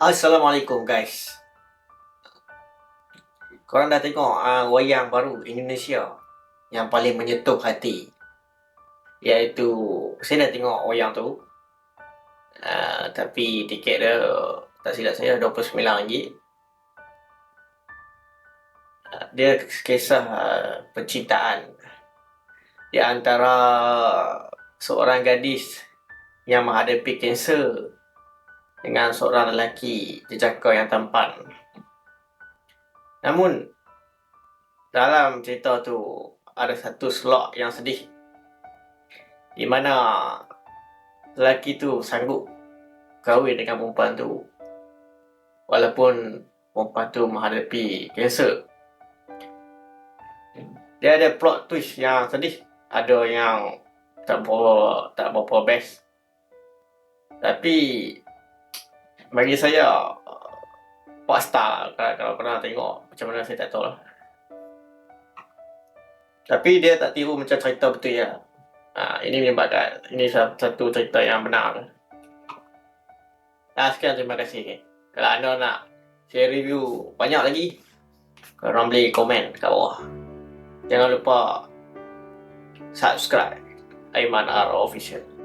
Assalamualaikum guys. Korang dah tengok uh, wayang baru Indonesia yang paling menyentuh hati. Iaitu saya dah tengok wayang tu. Uh, tapi tiket dia tak silap saya RM29. Uh, dia kisah uh, percintaan di antara seorang gadis yang menghadapi kanser dengan seorang lelaki jejaka yang tampan. Namun dalam cerita tu ada satu slot yang sedih di mana lelaki tu sanggup kahwin dengan perempuan tu walaupun perempuan tu menghadapi kanser. Dia ada plot twist yang sedih, ada yang tak berapa tak berapa best. Tapi bagi saya Pak Star kalau, kalau pernah tengok macam mana saya tak tahu lah. Tapi dia tak tiru macam cerita betul ya ha, ini menyebabkan ini satu cerita yang benar. Nah, sekian terima kasih. Kalau anda nak share review banyak lagi korang boleh komen kat bawah. Jangan lupa subscribe Aiman R Official